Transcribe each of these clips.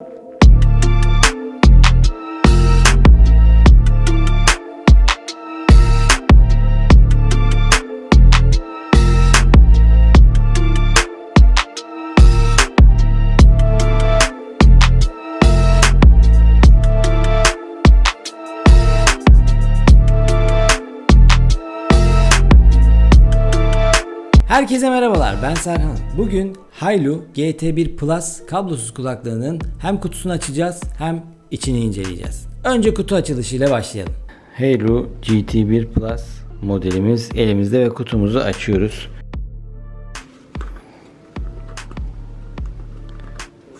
you Herkese merhabalar ben Serhan. Bugün Haylu GT1 Plus kablosuz kulaklığının hem kutusunu açacağız hem içini inceleyeceğiz. Önce kutu açılışıyla başlayalım. Halo GT1 Plus modelimiz elimizde ve kutumuzu açıyoruz.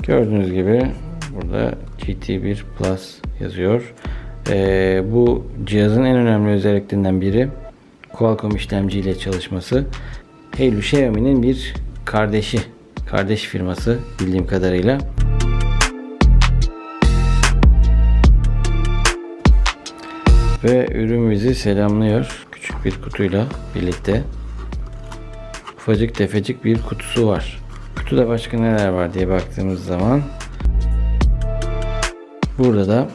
Gördüğünüz gibi burada GT1 Plus yazıyor. Ee, bu cihazın en önemli özelliklerinden biri Qualcomm işlemciyle çalışması. Halo Xiaomi'nin bir kardeşi, kardeş firması bildiğim kadarıyla. Ve ürün bizi selamlıyor. Küçük bir kutuyla birlikte. Ufacık tefecik bir kutusu var. Kutuda başka neler var diye baktığımız zaman burada da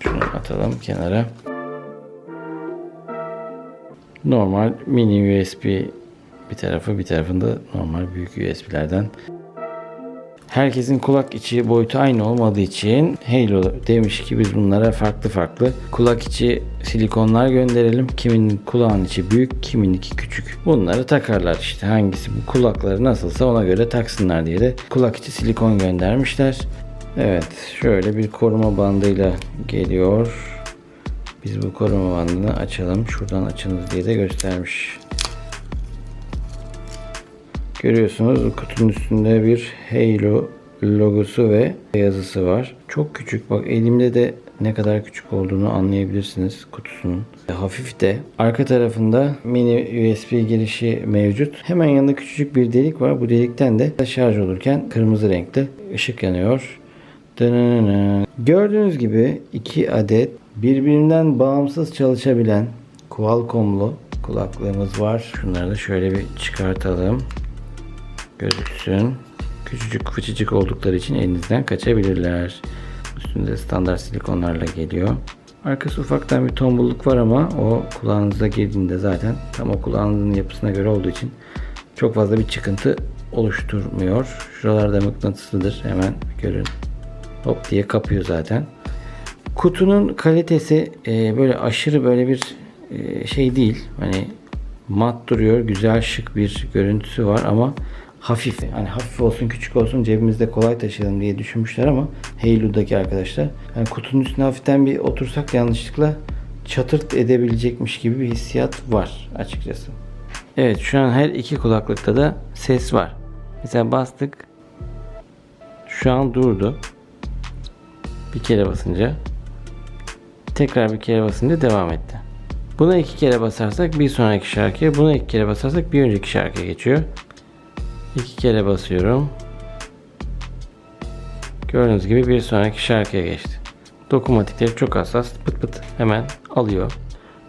şunu atalım kenara. Normal mini USB bir tarafı bir tarafında normal büyük USB'lerden. Herkesin kulak içi boyutu aynı olmadığı için Halo demiş ki biz bunlara farklı farklı kulak içi silikonlar gönderelim. Kiminin kulağın içi büyük, kimininki küçük. Bunları takarlar işte hangisi bu kulakları nasılsa ona göre taksınlar diye de kulak içi silikon göndermişler. Evet şöyle bir koruma bandıyla geliyor. Biz bu koruma bandını açalım. Şuradan açınız diye de göstermiş. Görüyorsunuz kutunun üstünde bir Halo logosu ve yazısı var. Çok küçük. Bak elimde de ne kadar küçük olduğunu anlayabilirsiniz kutusunun. Hafif de. Arka tarafında mini USB girişi mevcut. Hemen yanında küçücük bir delik var. Bu delikten de şarj olurken kırmızı renkte ışık yanıyor. Dınınını. Gördüğünüz gibi iki adet birbirinden bağımsız çalışabilen Qualcomm'lu kulaklığımız var. Şunları da şöyle bir çıkartalım gözüksün. Küçücük fıçıcık oldukları için elinizden kaçabilirler. Üstünde standart silikonlarla geliyor. Arkası ufaktan bir tombulluk var ama o kulağınıza girdiğinde zaten tam o kulağınızın yapısına göre olduğu için çok fazla bir çıkıntı oluşturmuyor. Şuralarda mıknatıslıdır. Hemen görün. Hop diye kapıyor zaten. Kutunun kalitesi e, böyle aşırı böyle bir e, şey değil. Hani mat duruyor. Güzel şık bir görüntüsü var ama hafif. Hani hafif olsun küçük olsun cebimizde kolay taşıyalım diye düşünmüşler ama Halo'daki arkadaşlar. Yani kutunun üstüne hafiften bir otursak yanlışlıkla çatırt edebilecekmiş gibi bir hissiyat var açıkçası. Evet şu an her iki kulaklıkta da ses var. Mesela bastık. Şu an durdu. Bir kere basınca tekrar bir kere basınca devam etti. Buna iki kere basarsak bir sonraki şarkıya, buna iki kere basarsak bir önceki şarkıya geçiyor. İki kere basıyorum. Gördüğünüz gibi bir sonraki şarkıya geçti. Dokunmatikleri çok hassas. Pıt pıt hemen alıyor.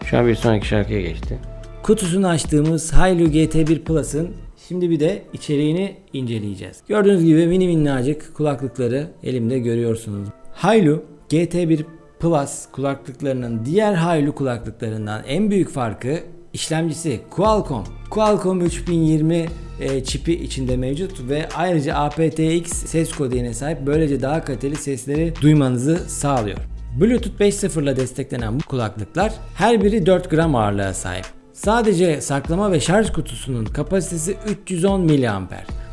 Şu an bir sonraki şarkıya geçti. Kutusunu açtığımız Hailu GT1 Plus'ın şimdi bir de içeriğini inceleyeceğiz. Gördüğünüz gibi mini minnacık kulaklıkları elimde görüyorsunuz. Hailu GT1 Plus kulaklıklarının diğer Hailu kulaklıklarından en büyük farkı işlemcisi Qualcomm. Qualcomm 3020 e, çipi içinde mevcut ve ayrıca aptX ses kodeğine sahip böylece daha kaliteli sesleri duymanızı sağlıyor. Bluetooth 5.0 ile desteklenen bu kulaklıklar her biri 4 gram ağırlığa sahip. Sadece saklama ve şarj kutusunun kapasitesi 310 mAh.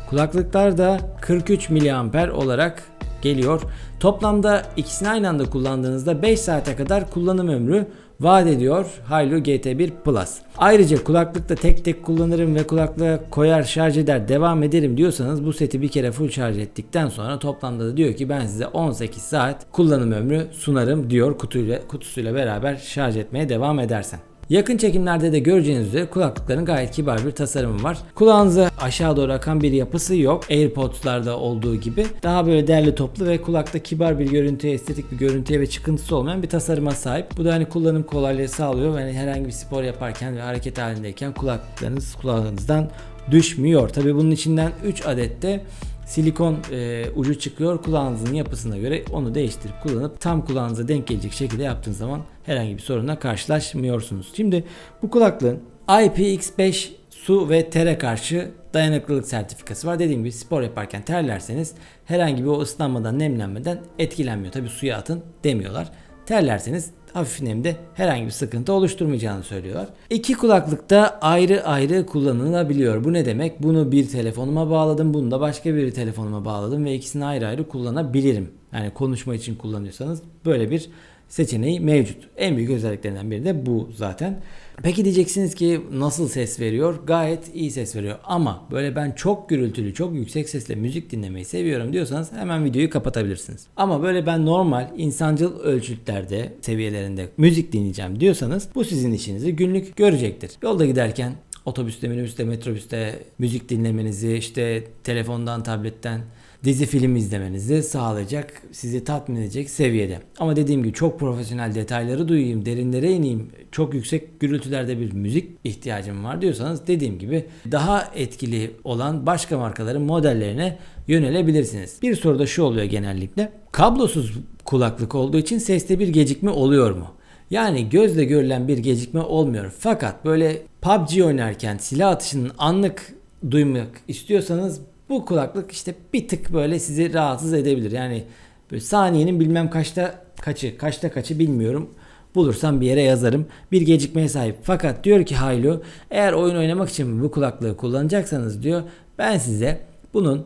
Kulaklıklar da 43 mAh olarak geliyor. Toplamda ikisini aynı anda kullandığınızda 5 saate kadar kullanım ömrü vaat ediyor Hailu GT1 Plus. Ayrıca kulaklıkta tek tek kullanırım ve kulaklığa koyar şarj eder devam ederim diyorsanız bu seti bir kere full şarj ettikten sonra toplamda da diyor ki ben size 18 saat kullanım ömrü sunarım diyor kutuyla, kutusuyla beraber şarj etmeye devam edersen. Yakın çekimlerde de göreceğiniz üzere kulaklıkların gayet kibar bir tasarımı var. Kulağınıza aşağı doğru akan bir yapısı yok. AirPods'larda olduğu gibi. Daha böyle derli toplu ve kulakta kibar bir görüntüye, estetik bir görüntüye ve çıkıntısı olmayan bir tasarıma sahip. Bu da hani kullanım kolaylığı sağlıyor. Yani herhangi bir spor yaparken ve hareket halindeyken kulaklıklarınız kulağınızdan düşmüyor. Tabi bunun içinden 3 adet de silikon e, ucu çıkıyor. Kulağınızın yapısına göre onu değiştirip kullanıp tam kulağınıza denk gelecek şekilde yaptığınız zaman herhangi bir sorunla karşılaşmıyorsunuz. Şimdi bu kulaklığın IPX5 su ve tere karşı dayanıklılık sertifikası var. Dediğim gibi spor yaparken terlerseniz herhangi bir o ıslanmadan nemlenmeden etkilenmiyor. Tabi suya atın demiyorlar. Terlerseniz hafif nemde herhangi bir sıkıntı oluşturmayacağını söylüyorlar. İki kulaklık da ayrı ayrı kullanılabiliyor. Bu ne demek? Bunu bir telefonuma bağladım, bunu da başka bir telefonuma bağladım ve ikisini ayrı ayrı kullanabilirim. Yani konuşma için kullanıyorsanız böyle bir seçeneği mevcut. En büyük özelliklerinden biri de bu zaten. Peki diyeceksiniz ki nasıl ses veriyor? Gayet iyi ses veriyor. Ama böyle ben çok gürültülü, çok yüksek sesle müzik dinlemeyi seviyorum diyorsanız hemen videoyu kapatabilirsiniz. Ama böyle ben normal insancıl ölçütlerde, seviyelerinde müzik dinleyeceğim diyorsanız bu sizin işinizi günlük görecektir. Yolda giderken otobüste, minibüste, metrobüste müzik dinlemenizi, işte telefondan, tabletten dizi film izlemenizi sağlayacak, sizi tatmin edecek seviyede. Ama dediğim gibi çok profesyonel detayları duyayım, derinlere ineyim, çok yüksek gürültülerde bir müzik ihtiyacım var diyorsanız dediğim gibi daha etkili olan başka markaların modellerine yönelebilirsiniz. Bir soru da şu oluyor genellikle. Kablosuz kulaklık olduğu için seste bir gecikme oluyor mu? Yani gözle görülen bir gecikme olmuyor. Fakat böyle PUBG oynarken silah atışının anlık duymak istiyorsanız bu kulaklık işte bir tık böyle sizi rahatsız edebilir. Yani böyle saniyenin bilmem kaçta kaçı, kaçta kaçı bilmiyorum. Bulursam bir yere yazarım. Bir gecikmeye sahip. Fakat diyor ki Haylo eğer oyun oynamak için bu kulaklığı kullanacaksanız diyor ben size bunun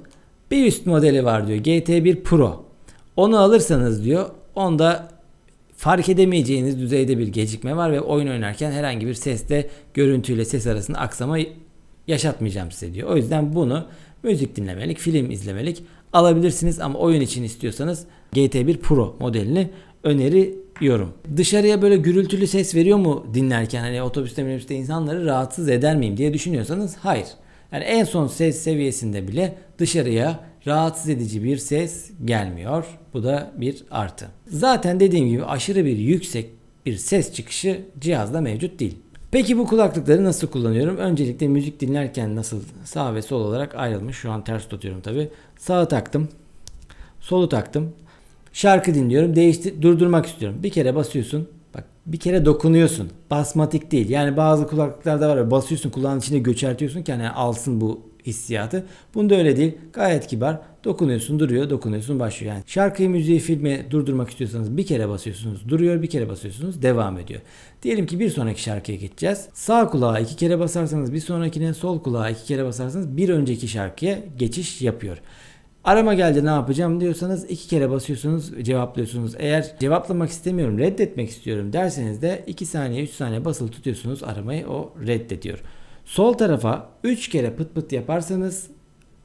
bir üst modeli var diyor. GT1 Pro. Onu alırsanız diyor onda fark edemeyeceğiniz düzeyde bir gecikme var ve oyun oynarken herhangi bir sesle görüntüyle ses arasında aksama yaşatmayacağım size diyor. O yüzden bunu müzik dinlemelik, film izlemelik alabilirsiniz ama oyun için istiyorsanız GT1 Pro modelini öneriyorum. Dışarıya böyle gürültülü ses veriyor mu dinlerken hani otobüste minibüste insanları rahatsız eder miyim diye düşünüyorsanız hayır. Yani en son ses seviyesinde bile dışarıya rahatsız edici bir ses gelmiyor. Bu da bir artı. Zaten dediğim gibi aşırı bir yüksek bir ses çıkışı cihazda mevcut değil. Peki bu kulaklıkları nasıl kullanıyorum? Öncelikle müzik dinlerken nasıl sağ ve sol olarak ayrılmış. Şu an ters tutuyorum tabi. Sağı taktım. Solu taktım. Şarkı dinliyorum. Değiştir durdurmak istiyorum. Bir kere basıyorsun. Bak bir kere dokunuyorsun. Basmatik değil. Yani bazı kulaklıklarda var ya basıyorsun kulağın içine göçertiyorsun ki hani alsın bu hissiyatı. Bunda öyle değil. Gayet kibar. Dokunuyorsun, duruyor, dokunuyorsun, başlıyor. Yani şarkıyı, müziği, filmi durdurmak istiyorsanız bir kere basıyorsunuz, duruyor, bir kere basıyorsunuz, devam ediyor. Diyelim ki bir sonraki şarkıya geçeceğiz. Sağ kulağa iki kere basarsanız bir sonrakine, sol kulağa iki kere basarsanız bir önceki şarkıya geçiş yapıyor. Arama geldi ne yapacağım diyorsanız iki kere basıyorsunuz cevaplıyorsunuz. Eğer cevaplamak istemiyorum reddetmek istiyorum derseniz de 2 saniye 3 saniye basılı tutuyorsunuz aramayı o reddediyor. Sol tarafa 3 kere pıt pıt yaparsanız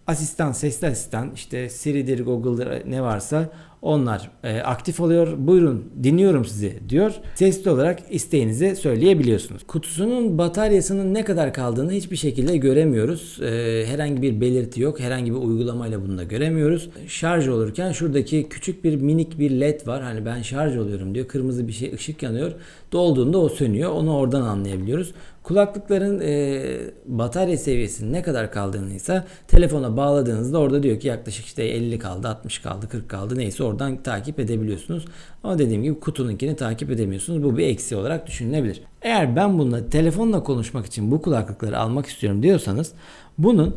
asistan, sesli asistan işte Siri'dir, Google'dır ne varsa onlar e, aktif oluyor. Buyurun dinliyorum sizi diyor. Sesli olarak isteğinizi söyleyebiliyorsunuz. Kutusunun bataryasının ne kadar kaldığını hiçbir şekilde göremiyoruz. E, herhangi bir belirti yok. Herhangi bir uygulamayla bunu da göremiyoruz. Şarj olurken şuradaki küçük bir minik bir led var. Hani ben şarj oluyorum diyor. Kırmızı bir şey ışık yanıyor. Dolduğunda o sönüyor. Onu oradan anlayabiliyoruz. Kulaklıkların e, batarya seviyesinin ne kadar kaldığını ise telefona bağladığınızda orada diyor ki yaklaşık işte 50 kaldı, 60 kaldı, 40 kaldı neyse oradan takip edebiliyorsunuz. Ama dediğim gibi kutununkini takip edemiyorsunuz. Bu bir eksi olarak düşünülebilir. Eğer ben bununla telefonla konuşmak için bu kulaklıkları almak istiyorum diyorsanız bunun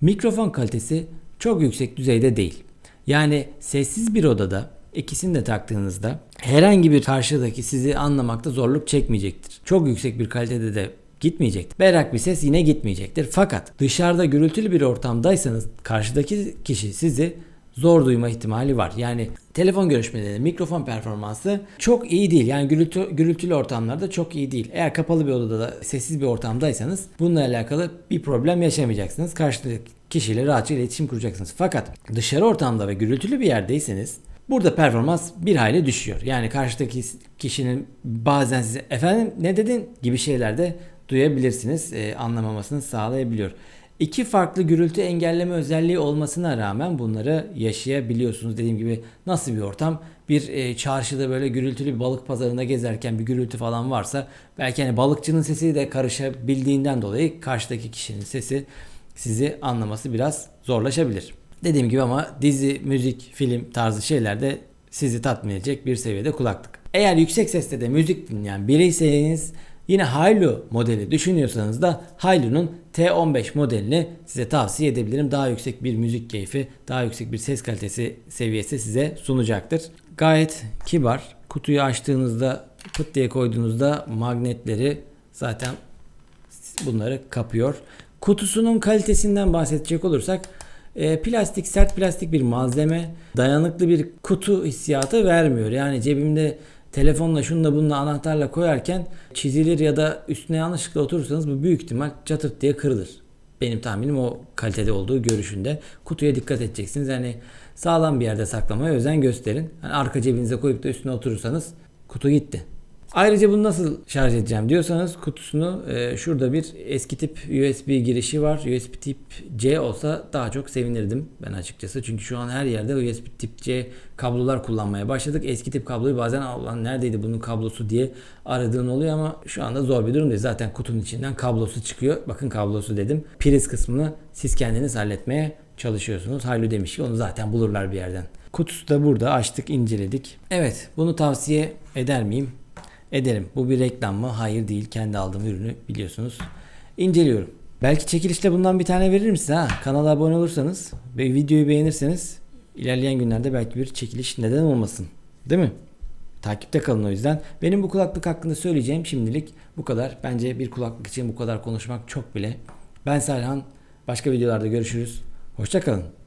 mikrofon kalitesi çok yüksek düzeyde değil. Yani sessiz bir odada İkisini de taktığınızda herhangi bir karşıdaki sizi anlamakta zorluk çekmeyecektir. Çok yüksek bir kalitede de gitmeyecektir. Berrak bir ses yine gitmeyecektir. Fakat dışarıda gürültülü bir ortamdaysanız karşıdaki kişi sizi zor duyma ihtimali var. Yani telefon görüşmelerinde mikrofon performansı çok iyi değil. Yani gürültü, gürültülü ortamlarda çok iyi değil. Eğer kapalı bir odada da sessiz bir ortamdaysanız bununla alakalı bir problem yaşamayacaksınız. Karşıdaki kişiyle rahatça iletişim kuracaksınız. Fakat dışarı ortamda ve gürültülü bir yerdeyseniz Burada performans bir hayli düşüyor. Yani karşıdaki kişinin bazen size efendim ne dedin gibi şeyler de duyabilirsiniz. E, anlamamasını sağlayabiliyor. İki farklı gürültü engelleme özelliği olmasına rağmen bunları yaşayabiliyorsunuz. Dediğim gibi nasıl bir ortam? Bir e, çarşıda böyle gürültülü bir balık pazarında gezerken bir gürültü falan varsa belki hani balıkçının sesi de karışabildiğinden dolayı karşıdaki kişinin sesi sizi anlaması biraz zorlaşabilir. Dediğim gibi ama dizi, müzik, film tarzı şeylerde sizi tatmin edecek bir seviyede kulaklık. Eğer yüksek sesle de müzik dinleyen biriyseniz yine Hailu modeli düşünüyorsanız da Hailu'nun T15 modelini size tavsiye edebilirim. Daha yüksek bir müzik keyfi, daha yüksek bir ses kalitesi seviyesi size sunacaktır. Gayet kibar. Kutuyu açtığınızda pıt diye koyduğunuzda magnetleri zaten bunları kapıyor. Kutusunun kalitesinden bahsedecek olursak e, plastik sert plastik bir malzeme dayanıklı bir kutu hissiyatı vermiyor. Yani cebimde telefonla şunla bununla anahtarla koyarken çizilir ya da üstüne yanlışlıkla oturursanız bu büyük ihtimal çatırt diye kırılır. Benim tahminim o kalitede olduğu görüşünde. Kutuya dikkat edeceksiniz. Yani sağlam bir yerde saklamaya özen gösterin. Yani arka cebinize koyup da üstüne oturursanız kutu gitti. Ayrıca bunu nasıl şarj edeceğim diyorsanız kutusunu e, şurada bir eski tip USB girişi var. USB tip C olsa daha çok sevinirdim ben açıkçası. Çünkü şu an her yerde USB tip C kablolar kullanmaya başladık. Eski tip kabloyu bazen Allah'ın neredeydi bunun kablosu diye aradığın oluyor ama şu anda zor bir durum değil. Zaten kutunun içinden kablosu çıkıyor. Bakın kablosu dedim. Priz kısmını siz kendiniz halletmeye çalışıyorsunuz. Haylu demiş ki onu zaten bulurlar bir yerden. Kutusu da burada açtık inceledik. Evet bunu tavsiye eder miyim? Ederim. Bu bir reklam mı? Hayır değil. Kendi aldığım ürünü biliyorsunuz. İnceliyorum. Belki çekilişte bundan bir tane veririm size ha. Kanala abone olursanız ve videoyu beğenirseniz ilerleyen günlerde belki bir çekiliş neden olmasın. Değil mi? Takipte kalın o yüzden. Benim bu kulaklık hakkında söyleyeceğim şimdilik bu kadar. Bence bir kulaklık için bu kadar konuşmak çok bile. Ben Serhan. Başka videolarda görüşürüz. Hoşçakalın.